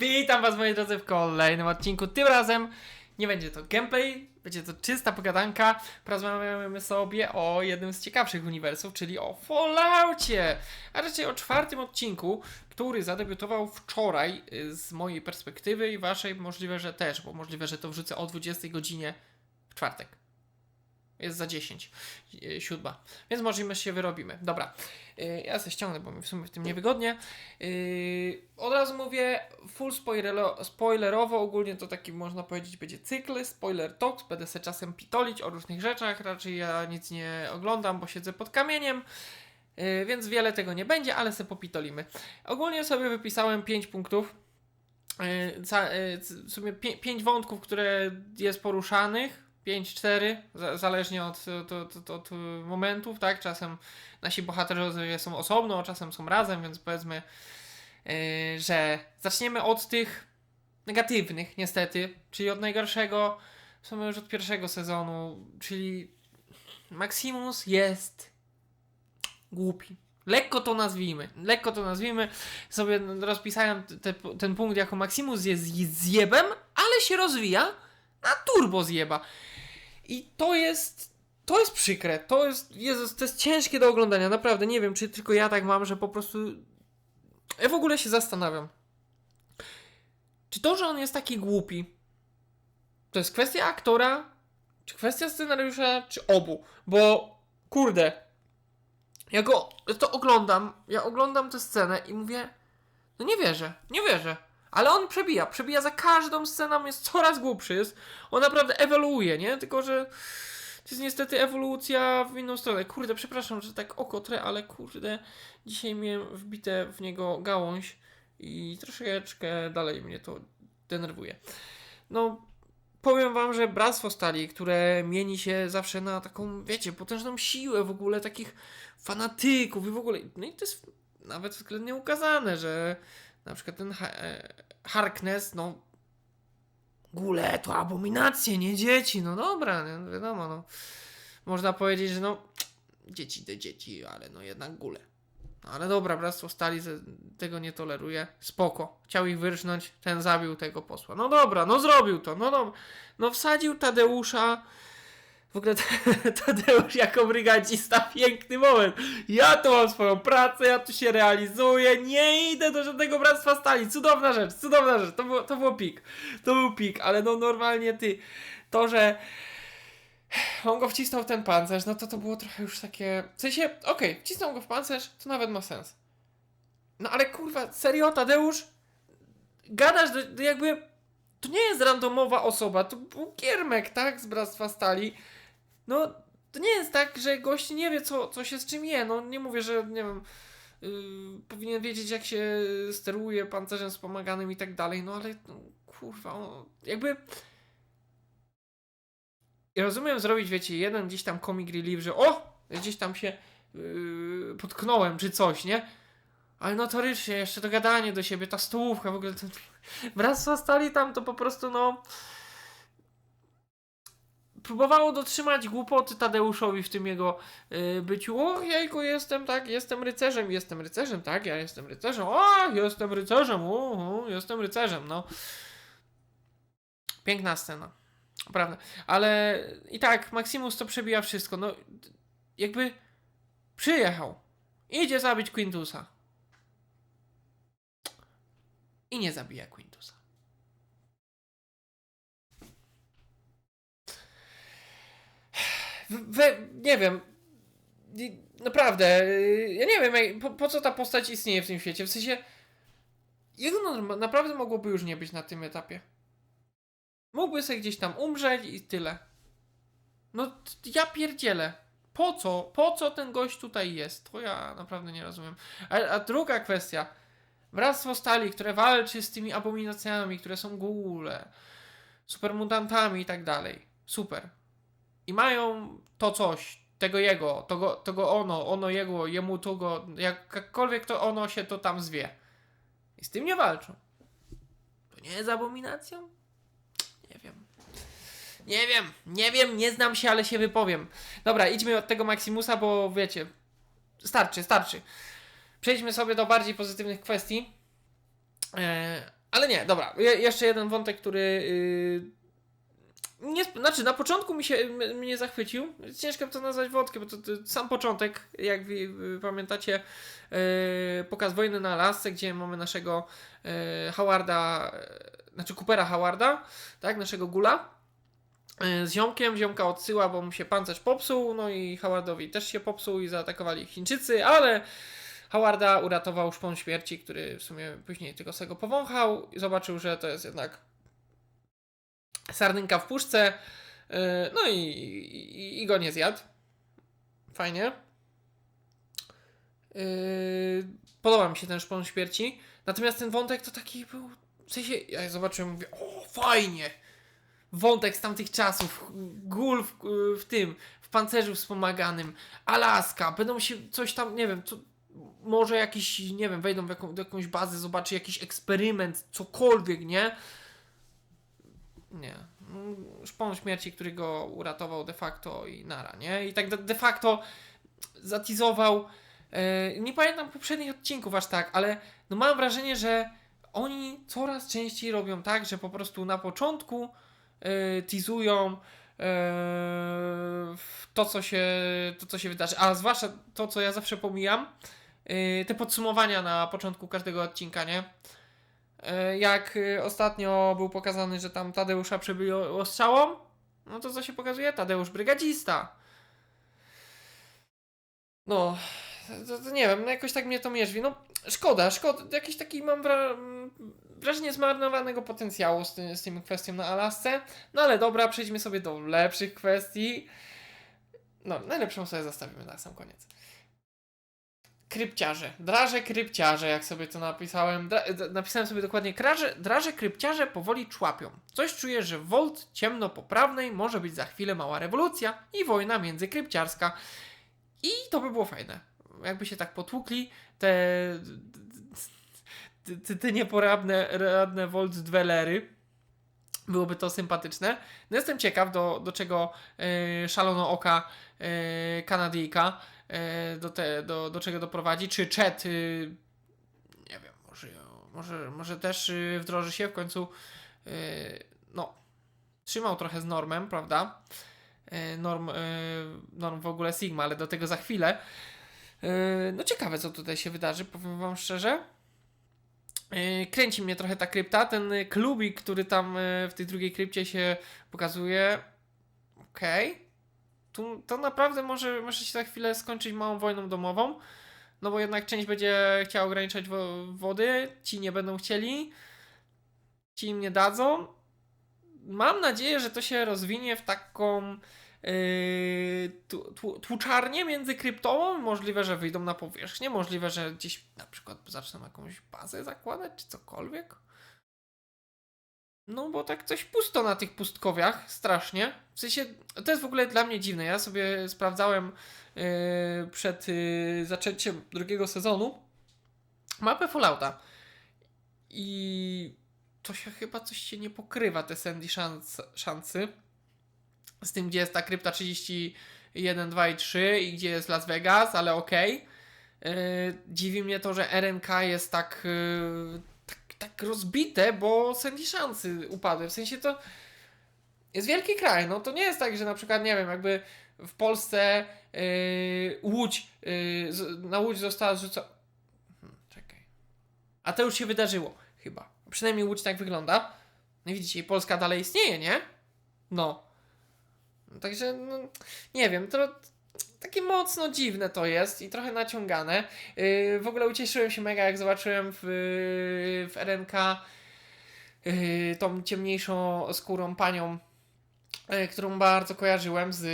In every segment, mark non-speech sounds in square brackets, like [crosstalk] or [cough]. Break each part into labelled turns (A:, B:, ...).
A: Witam was moi drodzy w kolejnym odcinku. Tym razem nie będzie to gameplay, będzie to czysta pogadanka. Porozmawiamy sobie o jednym z ciekawszych uniwersów, czyli o Falloutie. A raczej o czwartym odcinku, który zadebiutował wczoraj y, z mojej perspektywy i waszej możliwe, że też, bo możliwe, że to wrzucę o 20 godzinie w czwartek. Jest za 10, yy, siódma. Więc możemy się wyrobimy. Dobra, yy, ja se ściągnę, bo mi w sumie w tym niewygodnie. Yy, od razu mówię, full spoilerlo, spoilerowo, ogólnie to taki można powiedzieć będzie cykl, spoiler talks, będę se czasem pitolić o różnych rzeczach, raczej ja nic nie oglądam, bo siedzę pod kamieniem, więc wiele tego nie będzie, ale se popitolimy. Ogólnie sobie wypisałem 5 punktów, w sumie 5 wątków, które jest poruszanych, 5-4, za- zależnie od, od, od, od momentów, tak? Czasem nasi bohaterowie są osobno, czasem są razem, więc powiedzmy, yy, że zaczniemy od tych negatywnych, niestety, czyli od najgorszego, w sumie już od pierwszego sezonu, czyli Maximus jest głupi. Lekko to nazwijmy, lekko to nazwijmy. Sobie rozpisałem te, ten punkt jako Maximus jest zjebem, ale się rozwija na turbo zjeba. I to jest. To jest przykre. To jest. Jezus, to jest ciężkie do oglądania. Naprawdę nie wiem, czy tylko ja tak mam, że po prostu. Ja w ogóle się zastanawiam. Czy to, że on jest taki głupi, to jest kwestia aktora, czy kwestia scenariusza, czy obu? Bo kurde. Ja go to oglądam. Ja oglądam tę scenę i mówię. No nie wierzę, nie wierzę. Ale on przebija, przebija za każdą sceną, jest coraz głupszy, jest, on naprawdę ewoluuje, nie? Tylko, że to jest niestety ewolucja w inną stronę. Kurde, przepraszam, że tak oko trę, ale kurde, dzisiaj miałem wbite w niego gałąź i troszeczkę dalej mnie to denerwuje. No, powiem wam, że Bractwo Stali, które mieni się zawsze na taką, wiecie, potężną siłę w ogóle takich fanatyków i w ogóle, no i to jest nawet względnie ukazane, że na przykład ten e, Harkness, no Gule to abominacje, nie dzieci, no dobra, nie, wiadomo, no można powiedzieć, że no dzieci to dzieci, ale no jednak gule. No, ale dobra, Bractwo Stali tego nie toleruje, spoko, chciał ich wyrżnąć, ten zabił tego posła. No dobra, no zrobił to, no dobra, no wsadził Tadeusza, w ogóle [laughs] Tadeusz jako brygadzista, piękny moment. Ja tu mam swoją pracę, ja tu się realizuję, nie idę do żadnego bractwa stali. Cudowna rzecz, cudowna rzecz. To było, to było pik. To był pik, ale no normalnie ty, to, że on go wcisnął w ten pancerz, no to to było trochę już takie. W sensie, okej, wcisnął go w pancerz, to nawet ma sens. No ale kurwa, serio, Tadeusz? Gadasz do, do jakby. To nie jest randomowa osoba, to był kiermek, tak? Z Bractwa Stali. No, to nie jest tak, że gość nie wie, co, co się z czym je. No, nie mówię, że nie wiem. Yy, powinien wiedzieć, jak się steruje pancerzem wspomaganym i tak dalej, no ale no, kurwa, on, jakby. Ja rozumiem zrobić, wiecie, jeden gdzieś tam comic relief, że o! Gdzieś tam się yy, potknąłem, czy coś, nie? Ale notorycznie, jeszcze to gadanie do siebie, ta stołówka, w ogóle to... [laughs] Bractwo Stali tam to po prostu, no próbowało dotrzymać głupoty Tadeuszowi w tym jego y, byciu. O, jejku, jestem, tak, jestem rycerzem, jestem rycerzem, tak, ja jestem rycerzem, o, jestem rycerzem, o, jestem rycerzem, no. Piękna scena, prawda. Ale i tak, Maximus to przebija wszystko, no, jakby przyjechał, idzie zabić Quintusa. I nie zabija Quintusa. We, nie wiem. Naprawdę, y, ja nie wiem, po, po co ta postać istnieje w tym świecie. W sensie, naprawdę mogłoby już nie być na tym etapie. Mógłby sobie gdzieś tam umrzeć i tyle. No, ja pierdzielę. Po co? Po co ten gość tutaj jest? To ja naprawdę nie rozumiem. A, a druga kwestia. Bractwo Stali, które walczy z tymi abominacjami, które są góle, supermutantami i tak dalej. Super i mają to coś, tego jego, tego, tego ono, ono jego, jemu to go, jakkolwiek to ono się to tam zwie. I z tym nie walczą. To nie jest abominacją? Nie wiem. Nie wiem, nie wiem, nie znam się, ale się wypowiem. Dobra, idźmy od tego Maximusa, bo wiecie, starczy, starczy. Przejdźmy sobie do bardziej pozytywnych kwestii. E, Ale nie, dobra. Je, jeszcze jeden wątek, który. Yy, nie, znaczy, na początku mi się mnie zachwycił. Ciężko to nazwać wątkiem, bo to, to sam początek, jak wy, wy pamiętacie, yy, pokaz wojny na Alasce, gdzie mamy naszego yy, Howarda, yy, znaczy Coopera Howarda, tak, naszego gula. Z ziomkiem, ziomka odsyła, bo mu się pancerz popsuł, no i Howardowi też się popsuł i zaatakowali Chińczycy, ale Howarda uratował szpon śmierci, który w sumie później tylko sobie powąchał i zobaczył, że to jest jednak sardynka w puszce. yy, No i, i, i go nie zjadł. Fajnie. Yy, Podoba mi się ten szpon śmierci. Natomiast ten wątek to taki był. W sensie, ja zobaczyłem, mówię, o fajnie! Wątek z tamtych czasów, gul w, w tym, w pancerzu wspomaganym, Alaska, będą się coś tam, nie wiem, co, może jakiś, nie wiem, wejdą w jaką, do jakąś bazę, zobaczy jakiś eksperyment, cokolwiek, nie? Nie. Szpon śmierci, który go uratował de facto i nara, nie? I tak de, facto zatizował. E, nie pamiętam poprzednich odcinków aż tak, ale no mam wrażenie, że oni coraz częściej robią tak, że po prostu na początku e, teasują e, to, co się, to, co się wydarzy. A zwłaszcza to, co ja zawsze pomijam, te podsumowania na początku każdego odcinka, nie? E, Jak e, ostatnio był pokazany, że tam Tadeusza przebyło strzałą, no to co się pokazuje? Tadeusz brygadzista. No, to, to nie wiem, no jakoś tak mnie to mierzwi. No, szkoda, szkoda. Jakiś taki mam wra- wrażenie zmarnowanego potencjału z, ty, z tym kwestią na Alasce. No ale dobra, przejdźmy sobie do lepszych kwestii. No, najlepszą sobie zostawimy na sam koniec. Krypciarze. Draże krypciarze, jak sobie to napisałem. Dra napisałem sobie dokładnie. Kraże, draże krypciarze powoli człapią. Coś czuję, że Volt ciemno-poprawnej może być za chwilę mała rewolucja i wojna międzykrypciarska. I to by było fajne. Jakby się tak potłukli, te, te, te, nieporadne radne Volt dwelery. Byłoby to sympatyczne. No jestem ciekaw, do, do czego yy, szalono oka yy, Kanadyjka do, te, do, do czego doprowadzi. Czy Chet, y, nie wiem, może, może, może też y, wdroży się w końcu, y, no, trzymał trochę z normem, prawda? E, Norm, y, norm w ogóle Sigma, ale do tego za chwilę. No ciekawe, co tutaj się wydarzy, powiem wam szczerze. Kręci mnie trochę ta krypta, ten klubik, który tam w tej drugiej krypcie się pokazuje. Okej tu, to naprawdę może, może się za chwilę skończyć małą wojną domową. No bo jednak część będzie chciała ograniczać wo wody, ci nie będą chcieli, ci im nie dadzą. Mam nadzieję, że to się rozwinie w taką yy, tłuczarnię między kryptową. Możliwe, że wyjdą na powierzchnię, możliwe, że gdzieś na przykład zaczną jakąś bazę zakładać, czy cokolwiek. No, bo tak coś pusto na tych pustkowiach, strasznie. W sensie, to jest w ogóle dla mnie dziwne. Ja sobie sprawdzałem yy, przed yy, zaczęciem drugiego sezonu mapę Fallouta. I to się chyba coś się nie pokrywa, te Sandy szans, szansy. Z tym, gdzie jest ta krypta 31, 2 i 3 i gdzie jest Las Vegas, ale okej. Yy, dziwi mnie to, że RNK jest tak, yy, tak, rozbite, bo Sandy szansy upadły. W sensie to jest wielki kraj. No to nie jest tak, że na przykład, nie wiem, jakby w Polsce yy, Łódź, yy, na Łódź została zrzucona. Hmm, czekaj. A to już się wydarzyło, chyba. Przynajmniej Łódź tak wygląda. No widzicie, Polska dalej istnieje, nie? No. Także, no, nie wiem, to takie mocno dziwne to jest i trochę naciągane. Yy, w ogóle ucieszyłem się mega, jak zobaczyłem w, w RNK yy, tą ciemniejszą skórą panią, yy, którą bardzo kojarzyłem z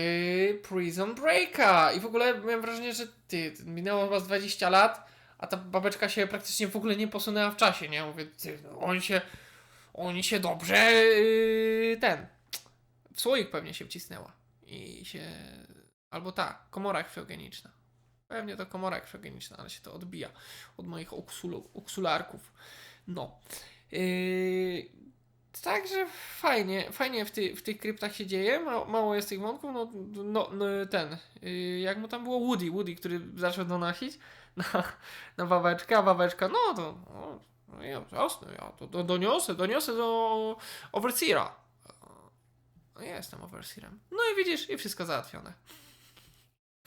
A: Prison Breaka. I w ogóle miałem wrażenie, że ty, minęło chyba z 20 lat, a ta babeczka się praktycznie w ogóle nie posunęła w czasie, nie? Mówię, ty, no, oni się, oni się dobrze, yy, ten, w słoik pewnie się wcisnęła i się, albo ta, komora krwiogeniczna. Pewnie to komora krwiogeniczna, ale się to odbija od moich oksulu, oksularków. No. Yy, także fajnie, fajnie w, ty, w tych kryptach się dzieje, mało, mało jest tych wątków, no, no, no ten, yy, jak mu tam było Woody, Woody, który zaczął donosić na, na waweczkę, a waweczka, no to, no, No ja, jasne, ja to, to doniosę, doniosę do Overseera. No ja jestem Overseerem. No i widzisz, i wszystko załatwione.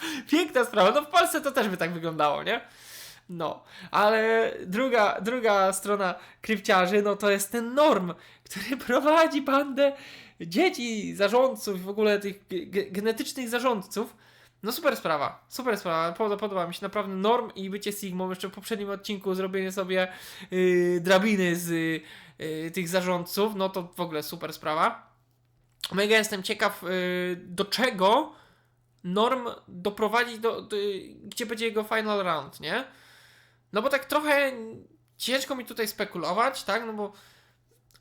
A: [laughs] Piękna sprawa. No w Polsce to też by tak wyglądało, nie? No, ale druga, druga strona krypciarzy, no to jest ten Norm, który [laughs] prowadzi bandę dzieci, zarządców, w ogóle tych ge- genetycznych zarządców. No super sprawa, super sprawa, podoba, podoba mi się naprawdę Norm i bycie Sigmą. Jeszcze w poprzednim odcinku zrobienie sobie yy, drabiny z yy, tych zarządców, no to w ogóle super sprawa. Mega jestem ciekaw, yy, do czego Norm doprowadzi, do, do, gdzie będzie jego final round, nie? No bo tak trochę ciężko mi tutaj spekulować, tak? No bo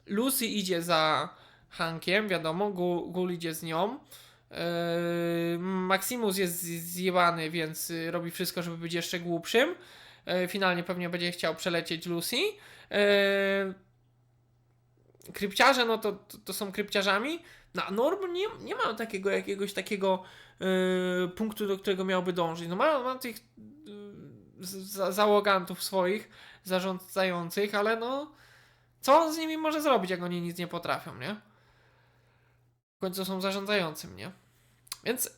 A: Lucy idzie za Hankiem, wiadomo, Gu- Gul idzie z nią. Yy, Maximus jest zjebany, więc robi wszystko, żeby być jeszcze głupszym. Yy, Finalnie pewnie będzie chciał przelecieć Lucy. Yy, Krypciarze, no to, to, to są krypciarzami. No Norm nie, nie ma takiego jakiegoś takiego punktu, do którego miałby dążyć. No ma, ma tych z- za- załogantów swoich, zarządzających, ale no co on z nimi może zrobić, jak oni nic nie potrafią, nie? W końcu są zarządzającym, nie? Więc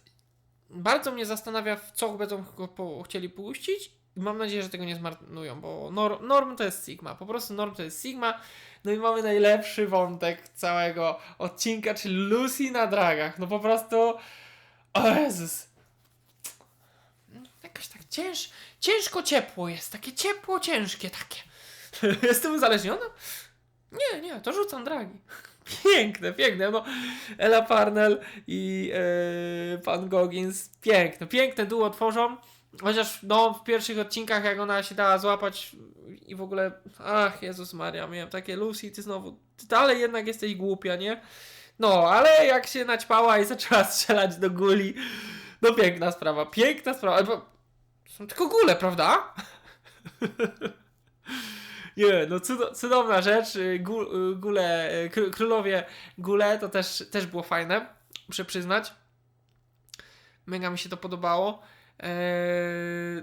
A: bardzo mnie zastanawia, w co będą go chcieli puścić. Mam nadzieję, że tego nie zmarnują, bo Nor- Norm to jest Sigma. Po prostu Norm to jest Sigma. No i mamy najlepszy wątek całego odcinka, czyli Lucy na dragach. No po prostu. O Jezus. Jakoś tak cięż, ciężko ciepło jest. Takie ciepło, ciężkie takie. [laughs] Jestem uzależniona? Nie, nie, to rzucam dragi. [laughs] Piękne, piękne. No, Ella Parnell i e, pan Goggins. Piękne, piękne duo tworzą. Chociaż no, w pierwszych odcinkach, jak ona się dała złapać i w ogóle, ach Jezus Maria, miałem takie Lucy, ty znowu, ty dalej jednak jesteś głupia, nie? No, ale jak się naćpała i zaczęła strzelać do guli, no piękna sprawa, piękna sprawa, bo są tylko gule, prawda? [laughs] Nie, no cudo, cudowna rzecz. y, y, gule, y, kró- królowie gule to też, też było fajne, muszę przyznać. Mega mi się to podobało. Eee,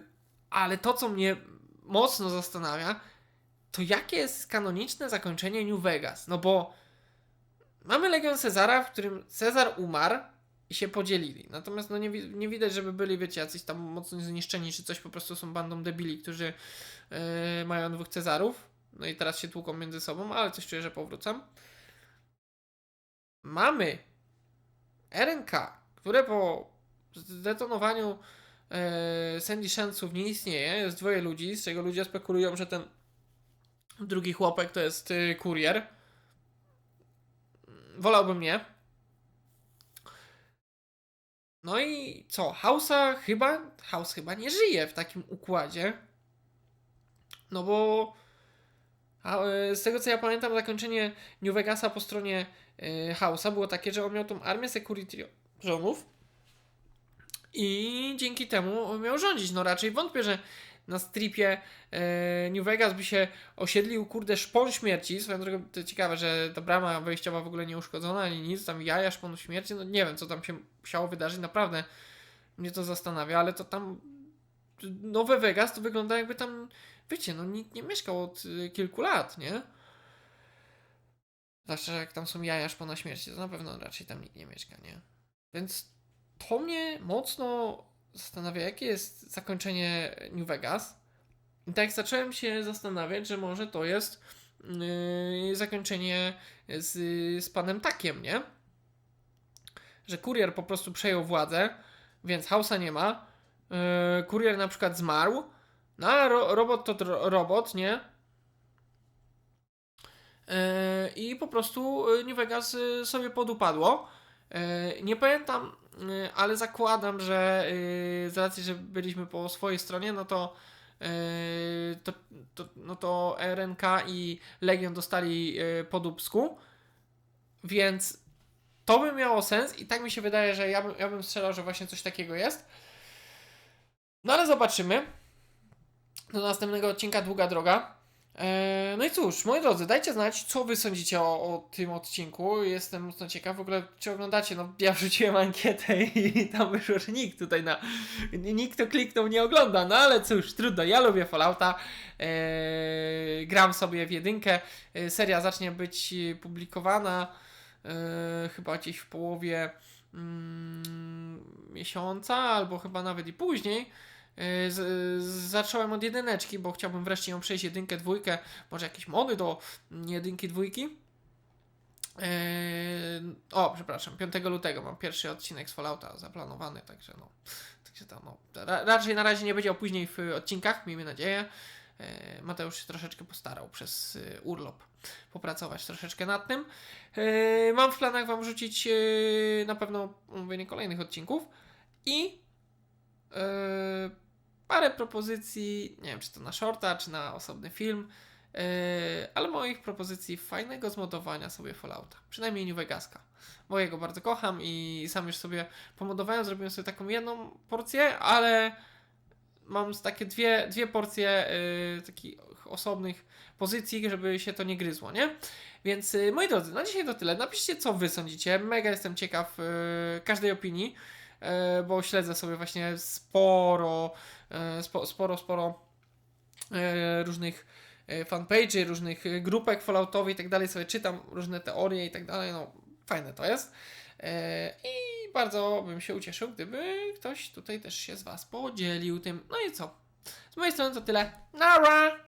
A: ale to, co mnie mocno zastanawia, to jakie jest kanoniczne zakończenie New Vegas. No bo mamy Legion Cezara, w którym Cezar umarł i się podzielili. Natomiast no nie, nie widać, żeby byli, wiecie, jacyś tam mocno zniszczeni, czy coś, po prostu są bandą debili, którzy Yy, mają dwóch Cezarów. No i teraz się tłuką między sobą, ale coś czuję, że powrócę. Mamy RNK, które po zdetonowaniu yy, Sandy Shansów nie istnieje. Jest dwoje ludzi, z czego ludzie spekulują, że ten drugi chłopek to jest yy, kurier. Wolałbym nie. No i co? Hausa chyba. House chyba nie żyje w takim układzie. No bo e, z tego co ja pamiętam, zakończenie New Vegasa po stronie e, House'a było takie, że on miał tą armię security żonów i dzięki temu miał rządzić. No raczej wątpię, że na stripie e, New Vegas by się osiedlił, kurde, szpon śmierci. Swoją drogą to ciekawe, że ta brama wejściowa w ogóle nie uszkodzona, ani nic, tam jaja szponu śmierci, no nie wiem, co tam się musiało wydarzyć, naprawdę mnie to zastanawia, ale to tam nowe Vegas to wygląda jakby tam wiecie, no nikt nie mieszkał od y, kilku lat, nie? Zwłaszcza, jak tam są jaja szpona śmierci, to na pewno raczej tam nikt nie mieszka, nie? Więc to mnie mocno zastanawia, jakie jest zakończenie New Vegas. I tak zacząłem się zastanawiać, że może to jest yy, zakończenie z, z panem Takiem, nie? Że kurier po prostu przejął władzę, więc Hausa nie ma. Yy, kurier na przykład zmarł, no ale ro, robot to robot, nie? Yy, I po prostu yy, New Vegas yy, sobie podupadło. Yy, nie pamiętam, ale zakładam, że yy, z racji, że byliśmy po swojej stronie, no to, yy, to, to, no to RNK i Legion dostali po dupsku. Więc to by miało sens i tak mi się wydaje, że ja bym, ja bym strzelał, że właśnie coś takiego jest. No ale zobaczymy. Do następnego odcinka długa droga. E, no i cóż, moi drodzy, dajcie znać, co wy sądzicie o, o tym odcinku. Jestem mocno ciekaw. W ogóle, czy oglądacie? No, ja wrzuciłem ankietę [laughs] i tam wyszło, że nikt tutaj na. Nikt, kto kliknął, nie ogląda. No ale cóż, trudno. Ja lubię Fallouta. E, gram sobie w jedynkę. E, seria zacznie być publikowana e, chyba gdzieś w połowie mm, miesiąca, albo chyba nawet i później. E, Z, zacząłem od jedyneczki, bo chciałbym wreszcie ją przejść jedynkę, dwójkę, może jakieś mody do jedynki, dwójki. E, o, przepraszam, 5 lutego mam pierwszy odcinek z Fallouta zaplanowany, także no, także tam, no, ra, raczej na razie nie będzie opóźnień w odcinkach, miejmy nadzieję. E, Mateusz się troszeczkę postarał przez urlop popracować troszeczkę nad tym. Mam w planach Wam rzucić e, na pewno omówienie kolejnych odcinków i parę propozycji, nie wiem czy to na shorta, czy na osobny film, e, ale moich propozycji fajnego zmodowania sobie Fallouta, przynajmniej New Vegaska, bo ja go bardzo kocham i sam już sobie pomodowałem, zrobiłem sobie taką jedną porcję, ale mam takie dwie, dwie porcje y, takich osobnych pozycji, żeby się to nie gryzło, nie? Więc y, moi drodzy, na dzisiaj to tyle. Napiszcie, co wy sądzicie. Mega jestem ciekaw y, każdej opinii, bo śledzę sobie właśnie sporo, spo, sporo, sporo y, różnych fanpage'y, różnych grupek falloutowych i tak dalej. Sobie czytam różne teorie i tak dalej. No, fajne to jest. I bardzo bym się ucieszył, gdyby ktoś tutaj też się z Was podzielił tym. No i co? Z mojej strony to tyle. Nara!